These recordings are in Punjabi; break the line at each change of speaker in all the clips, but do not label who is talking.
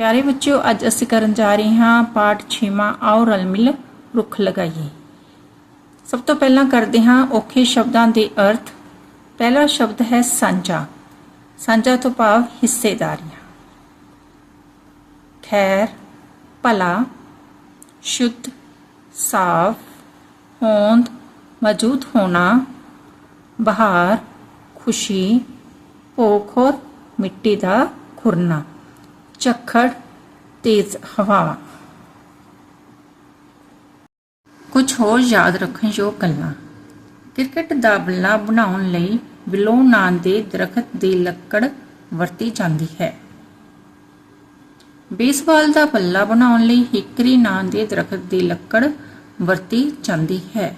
ਪਿਆਰੇ ਬੱਚਿਓ, ਅੱਜ ਅਸੀਂ ਕਰਨ ਜਾ ਰਹੇ ਹਾਂ ਪਾਠ 6ਵਾਂ ਆਓ ਰਲ ਮਿਲ ਰੁੱਖ ਲਗਾਈਏ। ਸਭ ਤੋਂ ਪਹਿਲਾਂ ਕਰਦੇ ਹਾਂ ਔਖੇ ਸ਼ਬਦਾਂ ਦੇ ਅਰਥ। ਪਹਿਲਾ ਸ਼ਬਦ ਹੈ ਸਾਂਝਾ। ਸਾਂਝਾ ਤੋਂ ਭਾਵ ਹਿੱਸੇਦਾਰੀਆਂ। ਖੈਰ, ਭਲਾ, ਸ਼ੁੱਧ, ਸਾਫ਼, ਹੋਂਦ, ਮੌਜੂਦ ਹੋਣਾ, ਬਹਾਰ, ਖੁਸ਼ੀ, ਭੁੱਖ ਔਰ ਮਿੱਟੀ ਦਾ ਖੁਰਨਾ। ਝੱਖੜ, ਤੇਜ਼ ਹਵਾਵਾਂ। ਕੁਝ ਹੋਰ ਯਾਦ ਰੱਖਣ ਯੋਗ ਗੱਲਾਂ। ਕ੍ਰਿਕਟ ਦਾ ਬੱਲਾ ਬਣਾਉਣ ਲਈ ਬਿਲੋ ਨਾਂ ਦੇ ਦਰਖਤ ਦੀ ਲੱਕੜ ਵਰਤੀ ਜਾਂਦੀ ਹੈ। ਬੇਸਬਾਲ ਦਾ ਬੱਲਾ ਬਣਾਉਣ ਲਈ ਹਿਕਰੀ ਨਾਂ ਦੇ ਦਰਖਤ ਦੀ ਲੱਕੜ ਵਰਤੀ ਜਾਂਦੀ ਹੈ।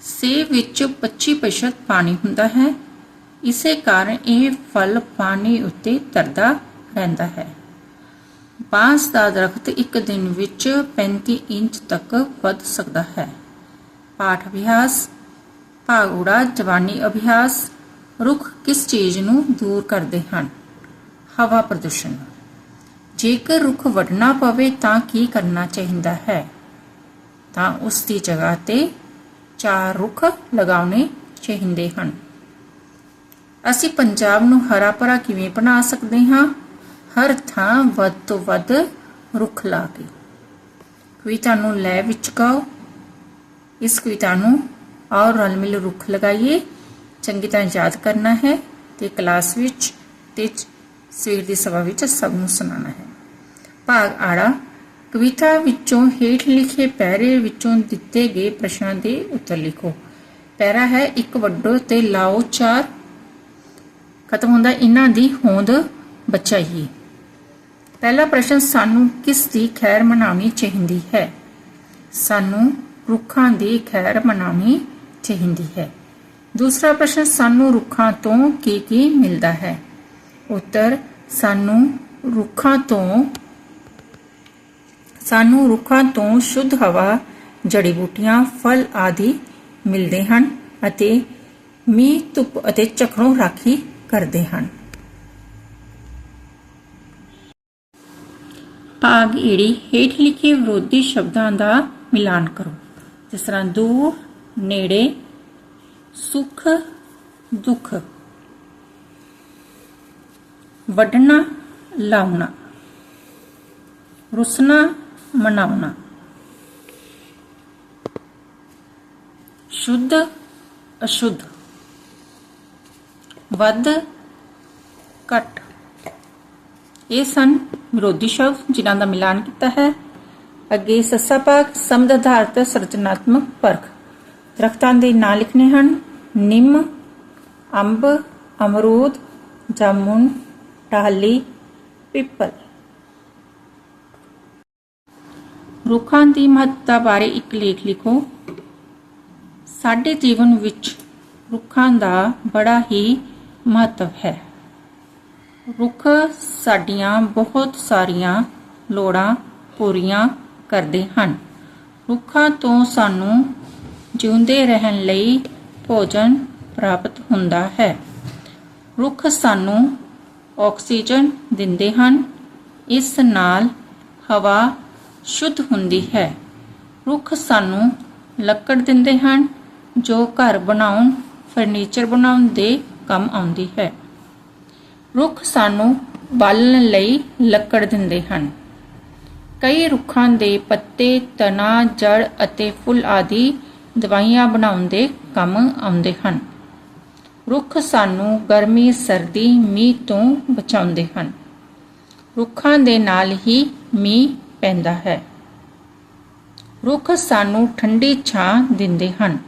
ਸੇਬ ਵਿੱਚ 25% ਪਾਣੀ ਹੁੰਦਾ ਹੈ। ਇਸੇ ਕਾਰਨ ਇਹ ਫਲ ਪਾਣੀ ਉੱਤੇ ਤਰਦਾ ਰਹਿੰਦਾ ਹੈ। ਬਾਂਸ ਦਾ ਦਰਖਤ ਇੱਕ ਦਿਨ ਵਿੱਚ 35 ਇੰਚ ਤੱਕ ਵੱਧ ਸਕਦਾ ਹੈ। ਪਾਠ ਅਭਿਆਸ, ਭਾਗੂੜਾ ਜਵਾਨੀ ਅਭਿਆਸ, ਰੁੱਖ ਕਿਸ ਚੀਜ਼ ਨੂੰ ਦੂਰ ਕਰਦੇ ਹਨ? ਹਵਾ ਪ੍ਰਦੂਸ਼ਣ। ਜੇਕਰ ਰੁੱਖ ਵੱਢਣਾ ਪਵੇ ਤਾਂ ਕੀ ਕਰਨਾ ਚਾਹੀਦਾ ਹੈ? ਤਾਂ ਉਸ ਦੀ ਜਗ੍ਹਾ ਤੇ ਚਾਰ ਰੁੱਖ ਲਗਾਉਣੇ ਚਾਹੀਦੇ ਹਨ। ਅਸੀਂ ਪੰਜਾਬ ਨੂੰ ਹਰਾ ਭਰਾ ਕਿਵੇਂ ਬਣਾ ਸਕਦੇ ਹਾਂ? ਹਰ ਥਾਂ ਵੱਧ ਤੋਂ ਵੱਧ ਰੁੱਖ ਲਾ ਕੇ। ਕਵਿਤਾ ਨੂੰ ਲੈ ਵਿੱਚ ਗਾਓ ਇਸ ਕਵਿਤਾ ਨੂੰ ਔਰ ਰਲ ਮਿਲ ਰੁੱਖ ਲਗਾਈਏ। ਚੰਗੀ ਤਰ੍ਹਾਂ ਯਾਦ ਕਰਨਾ ਹੈ ਤੇ ਕਲਾਸ ਵਿੱਚ ਤੇ ਸਵੇਰ ਦੀ ਸਭਾ ਵਿੱਚ ਸਭ ਨੂੰ ਸੁਣਾਉਣਾ ਹੈ। ਭਾਗ ਆੜਾ, ਕਵਿਤਾ ਵਿੱਚੋਂ ਹੇਠ ਲਿਖੇ ਪੈਰੇ ਵਿੱਚੋਂ ਦਿੱਤੇ ਗਏ ਪ੍ਰਸ਼ਨਾਂ ਦੇ ਉੱਤਰ ਲਿਖੋ। ਪੈਰਾ ਹੈ ਇੱਕ ਵੱਡੋ ਤੇ ਲਾਓ ਚਾਰ। ਖਤਮ ਹੁੰਦਾ ਇਹਨਾਂ ਦੀ ਹੋਂਦ ਬਚਾਈਏ ਪਹਿਲਾ ਪ੍ਰਸ਼ਨ, ਸਾਨੂੰ ਕਿਸ ਦੀ ਖੈਰ ਮਨਾਉਣੀ ਚਾਹੀਦੀ ਹੈ? ਸਾਨੂੰ ਰੁੱਖਾਂ ਦੀ ਖੈਰ ਮਨਾਉਣੀ ਚਾਹੀਦੀ ਹੈ। ਦੂਸਰਾ ਪ੍ਰਸ਼ਨ, ਸਾਨੂੰ ਰੁੱਖਾਂ ਤੋਂ ਕੀ ਕੀ ਮਿਲਦਾ ਹੈ? ਉੱਤਰ, ਸਾਨੂੰ ਰੁੱਖਾਂ ਤੋਂ, ਸਾਨੂੰ ਰੁੱਖਾਂ ਤੋਂ ਸ਼ੁੱਧ ਹਵਾ ਜੜੀ ਬੂਟੀਆਂ ਫਲ ਆਦਿ ਮਿਲਦੇ ਹਨ ਅਤੇ ਮੀਂਹ, ਧੁੱਪ ਅਤੇ ਝਖੜੋਂ ਰਾਖੀ ਕਰਦੇ ਹਨ। ਭਾਗ ਈੜੀ ਹੇਠ ਲਿਖੇ ਵਿਰੋਧੀ ਸ਼ਬਦਾਂ ਦਾ ਮਿਲਾਨ ਕਰੋ। ਜਿਸ ਤਰ੍ਹਾਂ ਦੂਰ, ਨੇੜੇ, ਸੁਖ, ਦੁੱਖ। ਵੱਢਣਾ, ਲਾਉਣਾ। ਰੁਸਨਾ ਮਨਾਉਣਾ। ਸ਼ੁੱਧ, ਅਸ਼ੁੱਧ। ਵੱਧ, ਘੱਟ। ਇਹ ਸਨ ਵਿਰੋਧੀ ਸ਼ਬਦ ਜਿਨ੍ਹਾਂ ਦਾ ਮਿਲਾਨ ਕੀਤਾ ਹੈ। ਅੱਗੇ ਸੱਸਾ ਪਾਕ ਸਮਦ ਆਧਾਰਿਤ ਸਿਰਜਣਾਤਮਕ ਪਰਖ। ਦਰਖਤਾਂ ਦੇ ਨਾਂ ਲਿਖਣੇ ਹਨ। ਨਿੰਮ, ਅੰਬ, ਅਮਰੂਦ, ਜਾਮੁਨ, ਟਾਹਲੀ, ਪਿੱਪਲ। ਰੁੱਖਾਂ ਦੀ ਮਹੱਤਤਾ ਬਾਰੇ ਇੱਕ ਲੇਖ ਲਿਖੋ। ਸਾਡੇ ਜੀਵਨ ਵਿੱਚ ਰੁੱਖਾਂ ਦਾ ਬੜਾ ਹੀ ਮਹੱਤਵ ਹੈ। ਰੁੱਖ ਸਾਡੀਆਂ ਬਹੁਤ ਸਾਰੀਆਂ ਲੋੜਾਂ ਪੂਰੀਆਂ ਕਰਦੇ ਹਨ। ਰੁੱਖਾਂ ਤੋਂ ਸਾਨੂੰ ਜਿਉਂਦੇ ਰਹਿਣ ਲਈ ਭੋਜਨ ਪ੍ਰਾਪਤ ਹੁੰਦਾ ਹੈ। ਰੁੱਖ ਸਾਨੂੰ ਆਕਸੀਜਨ ਦਿੰਦੇ ਹਨ। ਇਸ ਨਾਲ ਹਵਾ ਸ਼ੁੱਧ ਹੁੰਦੀ ਹੈ। ਰੁੱਖ ਸਾਨੂੰ ਲੱਕੜ ਦਿੰਦੇ ਹਨ, ਜੋ ਘਰ ਬਣਾਉਣ, ਫਰਨੀਚਰ ਬਣਾਉਣ ਦੇ ਕੰਮ ਆਉਂਦੀ ਹੈ। ਰੁੱਖ ਸਾਨੂੰ ਬਾਲਣ ਲਈ ਲੱਕੜ ਦਿੰਦੇ ਹਨ। ਕਈ ਰੁੱਖਾਂ ਦੇ ਪੱਤੇ, ਤਣਾ, ਜੜ ਅਤੇ ਫੁੱਲ ਆਦਿ ਦਵਾਈਆਂ ਬਣਾਉਣ ਦੇ ਕੰਮ ਆਉਂਦੇ ਹਨ। ਰੁੱਖ ਸਾਨੂੰ ਗਰਮੀ, ਸਰਦੀ, ਮੀਂਹ ਤੋਂ ਬਚਾਉਂਦੇ ਹਨ। ਰੁੱਖਾਂ ਦੇ ਨਾਲ ਹੀ ਮੀਂਹ ਪੈਂਦਾ ਹੈ। ਰੁੱਖ ਸਾਨੂੰ ਠੰਡੀ ਛਾਂ ਦਿੰਦੇ ਹਨ।